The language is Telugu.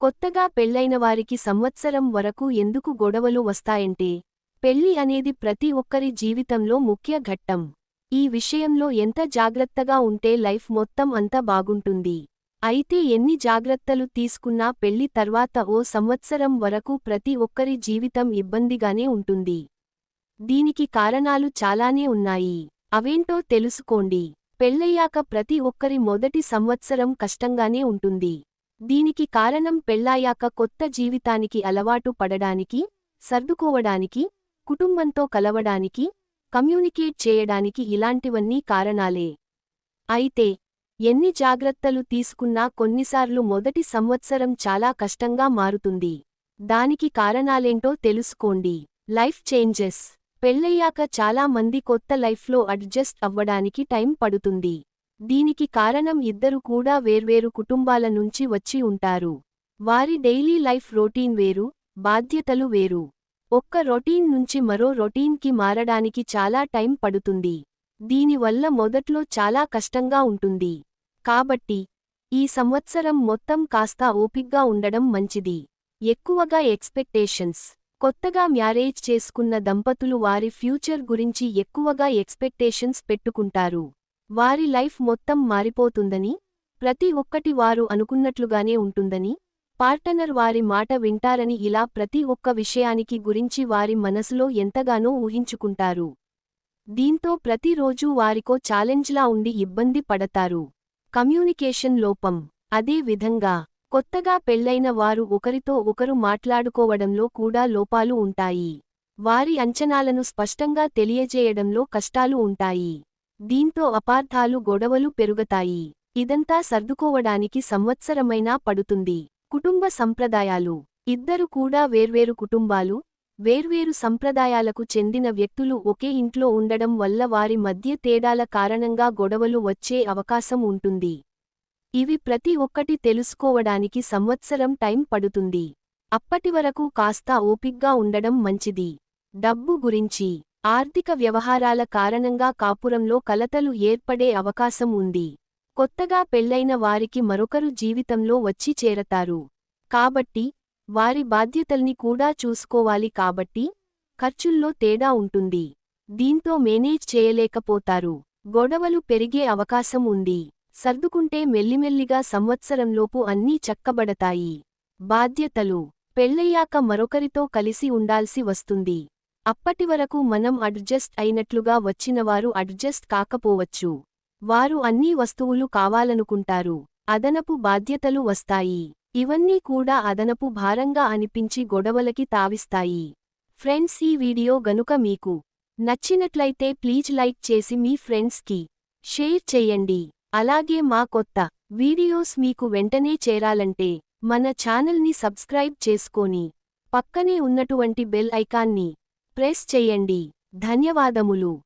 కొత్తగా పెళ్ళైన వారికి సంవత్సరం వరకు ఎందుకు గొడవలు వస్తాయంటే పెళ్ళి అనేది ప్రతి ఒక్కరి జీవితంలో ముఖ్య ఘట్టం. ఈ విషయంలో ఎంత జాగ్రత్తగా ఉంటే లైఫ్ మొత్తం అంత బాగుంటుంది. అయితే ఎన్ని జాగ్రత్తలు తీసుకున్నా పెళ్ళి తర్వాత ఓ సంవత్సరం వరకు ప్రతి ఒక్కరి జీవితం ఇబ్బందిగానే ఉంటుంది. దీనికి కారణాలు చాలానే ఉన్నాయి. అవేంటో తెలుసుకోండి. పెళ్ళయ్యాక ప్రతి ఒక్కరి మొదటి సంవత్సరం కష్టంగానే ఉంటుంది. దీనికి కారణం పెళ్ళాయాక కొత్త జీవితానికి అలవాటు పడడానికి సర్దుకోవడానికి కుటుంబంతో కలవడానికి కమ్యూనికేట్ చేయడానికి ఇలాంటివన్నీ కారణాలే. అయితే ఎన్ని జాగ్రత్తలు తీసుకున్నా కొన్నిసార్లు మొదటి సంవత్సరం చాలా కష్టంగా మారుతుంది. దానికి కారణాలేంటో తెలుసుకోండి. Life changes. పెళ్ళయ్యాక చాలా మంది కొత్త లైఫ్లో అడ్జస్ట్ అవ్వడానికి టైం పడుతుంది. దీనికి కారణం ఇద్దరు కూడా వేర్వేరు కుటుంబాల నుంచి వచ్చి ఉంటారు. వారి డైలీ లైఫ్ రొటీన్ వేరు బాధ్యతలు వేరు. ఒక్క రొటీన్ నుంచి మరో రొటీన్కి మారడానికి చాలా టైం పడుతుంది. దీనివల్ల మొదట్లో చాలా కష్టంగా ఉంటుంది. కాబట్టి ఈ సంవత్సరం మొత్తం కాస్త ఓపిగ్గా ఉండడం మంచిది. ఎక్కువగా ఎక్స్పెక్టేషన్స్ కొత్తగా మ్యారేజ్ చేసుకున్న దంపతులు వారి ఫ్యూచర్ గురించి ఎక్కువగా ఎక్స్పెక్టేషన్స్ పెట్టుకుంటారు. వారి లైఫ్ మొత్తం మారిపోతుందని ప్రతి ఒక్కటి వారు అనుకున్నట్లుగానే ఉంటుందని పార్టనర్ వారి మాట వింటారని ఇలా ప్రతి ఒక్క విషయానికి గురించి వారి మనసులో ఎంతగానో ఊహించుకుంటారు. దీంతో ప్రతిరోజూ వారికో ఛాలెంజ్లా ఉండి ఇబ్బంది పడతారు. కమ్యూనికేషన్ లోపం. అదే విధంగా కొత్తగా పెళ్ళైన వారు ఒకరితో ఒకరు మాట్లాడుకోవడంలో కూడా లోపాలు ఉంటాయి. వారి అంచనాలను స్పష్టంగా తెలియజేయడంలో కష్టాలు ఉంటాయి. దీంతో అపార్థాలు గొడవలు పెరుగుతాయి. ఇదంతా సర్దుకోవడానికి సంవత్సరమైనా పడుతుంది. కుటుంబ సంప్రదాయాలు. ఇద్దరు కూడా వేర్వేరు కుటుంబాలు వేర్వేరు సంప్రదాయాలకు చెందిన వ్యక్తులు ఒకే ఇంట్లో ఉండడం వల్ల వారి మధ్య తేడాల కారణంగా గొడవలు వచ్చే అవకాశం ఉంటుంది. ఇవి ప్రతి ఒక్కటి తెలుసుకోవడానికి సంవత్సరం టైం పడుతుంది. అప్పటివరకు కాస్త ఓపిగ్గా ఉండడం మంచిది. డబ్బు గురించి. ఆర్థిక వ్యవహారాల కారణంగా కాపురంలో కలతలు ఏర్పడే అవకాశం ఉంది. కొత్తగా పెళ్ళైన వారికి మరొకరు జీవితంలో వచ్చి చేరతారు. కాబట్టి వారి బాధ్యతల్ని కూడా చూసుకోవాలి కాబట్టి ఖర్చుల్లో తేడా ఉంటుంది. దీంతో మేనేజ్ చేయలేకపోతారు. గొడవలు పెరిగే అవకాశం ఉంది. సర్దుకుంటే మెల్లిమెల్లిగా సంవత్సరంలోపు అన్నీ చక్కబడతాయి. బాధ్యతలు. పెళ్ళయ్యాక మరొకరితో కలిసి ఉండాల్సి వస్తుంది. అప్పటివరకు మనం అడ్జస్ట్ అయినట్లుగా వచ్చినవారు అడ్జస్ట్ కాకపోవచ్చు. వారు అన్నీ వస్తువులు కావాలనుకుంటారు. అదనపు బాధ్యతలు వస్తాయి. ఇవన్నీ కూడా అదనపు భారంగా అనిపించి గొడవలకి తావిస్తాయి. ఫ్రెండ్స్ ఈ వీడియో గనుక మీకు నచ్చినట్లయితే ప్లీజ్ లైక్ చేసి మీ ఫ్రెండ్స్కి షేర్ చెయ్యండి అలాగే మా కొత్త వీడియోస్ మీకు వెంటనే చేరాలంటే మన ఛానల్ని సబ్స్క్రైబ్ చేసుకొని పక్కనే ఉన్నటువంటి బెల్ ఐకాన్ని ప్రెస్ చెయ్యండి ధన్యవాదములు.